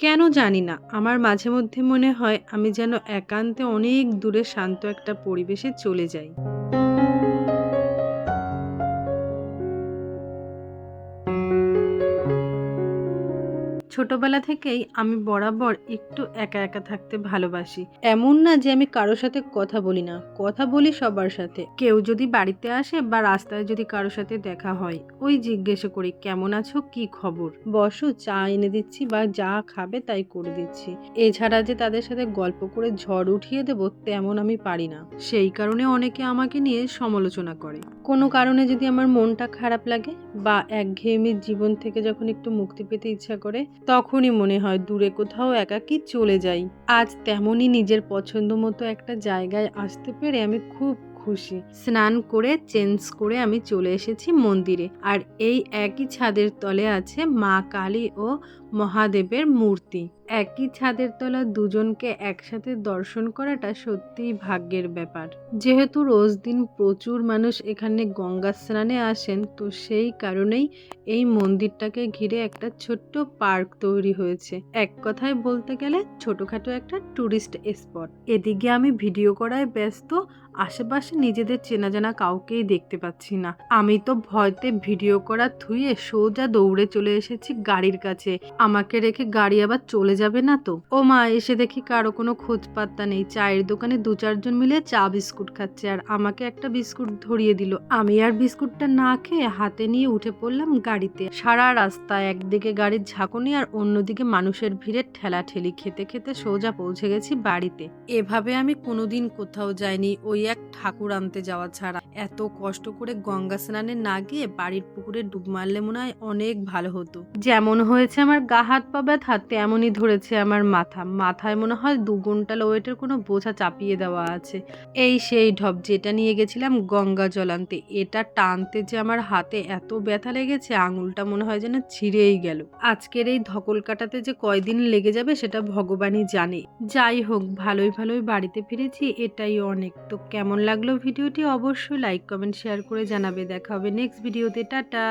কেন জানি না। আমার মাঝে মধ্যে মনে হয় আমি যেন একান্তে অনেক দূরে শান্ত একটা পরিবেশে চলে যাই। ছোটবেলা থেকেই আমি বরাবর একটু একা একা থাকতে ভালোবাসি। এমন না যে আমি কারোর সাথে কথা বলি না, কথা বলি সবার সাথে। কেউ যদি বাড়িতে আসে বা রাস্তায় যদি কারোর সাথে দেখা হয়, ওই জিজ্ঞেস করি, কেমন আছো? কি খবর? বসো, চা এনে দিচ্ছি বা যা খাবে তাই করে দিচ্ছি। এছাড়া যে তাদের সাথে গল্প করে ঝড় উঠিয়ে দেবো, তেমন আমি পারি না। সেই কারণে অনেকে আমাকে নিয়ে সমালোচনা করে। কোনো কারণে যদি আমার মনটা খারাপ লাগে বা একঘেয়েমির জীবন থেকে যখন একটু মুক্তি পেতে ইচ্ছা করে তখনই মনে হয় দূরে কোথাও একাকী চলে যাই। আজ তেমনই নিজের পছন্দ মতো একটা জায়গায় আসতে পেরে আমি খুব খুশি। স্নান করে, চেঞ্জ করে আমি চলে এসেছি মন্দিরে। আর এই একই ছাদের তলে আছে মা কালী ও মহাদেবের মূর্তি। একই ছাদের তলা দুজনকে একসাথে দর্শন করাটা সত্যিই ভাগ্যের ব্যাপার। যেহেতু রোজ দিন প্রচুর মানুষ এখানে গঙ্গা স্নানে আসেন, তো সেই কারণেই এই মন্দিরটাকে ঘিরে একটা ছোট্ট পার্ক তৈরি হয়েছে। এক কথায় বলতে গেলে ছোটখাটো একটা ট্যুরিস্ট স্পট। এদিকে আমি ভিডিও করায় ব্যস্ত, আশেপাশে নিজেদের চেনা জানা কাউকেই দেখতে পাচ্ছি না। আমি তো ভয়তে ভিডিও করা থুয়ে সোজা দৌড়ে চলে এসেছি গাড়ির কাছে। আমাকে রেখে গাড়ি আবার চলে যাবে না তো? ও মা, এসে দেখি কারও কোনো খোঁজ পাত্তা নেই। চায়ের দোকানে দু চারজন মিলে চা বিস্কুট খাচ্ছে আর আমাকে একটা বিস্কুট ধরিয়ে দিল। আমি আর বিস্কুটটা না খেয়ে হাতে নিয়ে উঠে পড়লাম গাড়িতে। সারা রাস্তা একদিকে গাড়ির ঝাঁকুনি আর অন্যদিকে মানুষের ভিড়ে ঠেলাঠেলি। খেতে খেতে সোজা পৌঁছে গেছি বাড়িতে। এভাবে আমি কোনোদিন কোথাও যাইনি ওই এক ঠাকুর আনতে যাওয়া ছাড়া। এত কষ্ট করে গঙ্গা স্নানে না গিয়ে বাড়ির পুকুরে ডুব মারলে মনে হয় অনেক ভালো হতো। যেমন হয়েছে আমার গা হাত পা ব্যথা তেমনই ধরেছে আমার মাথা। মাথায় মনে হয় দু কুইন্টাল ওয়েটের কোনো বোঝা চাপিয়ে দেওয়া আছে। এই সেই ঢপ, যেটা নিয়ে গেছিলাম গঙ্গা জল আনতে। এটা টানতে যে আমার হাতে এত ব্যথা লেগেছে, আঙুলটা মনে হয় যেন ছিঁড়েই গেল। আজকের এই ধকল কাটাতে যে কয়দিন লেগে যাবে সেটা ভগবানই জানে। যাই হোক, ভালোই ভালোই বাড়িতে ফিরেছি, এটাই অনেক। তো কেমন লাগল ভিডিওটি অবশ্যই লাইক, কমেন্ট, শেয়ার করে জানাবে। দেখা হবে নেক্সট ভিডিওতে টাটা।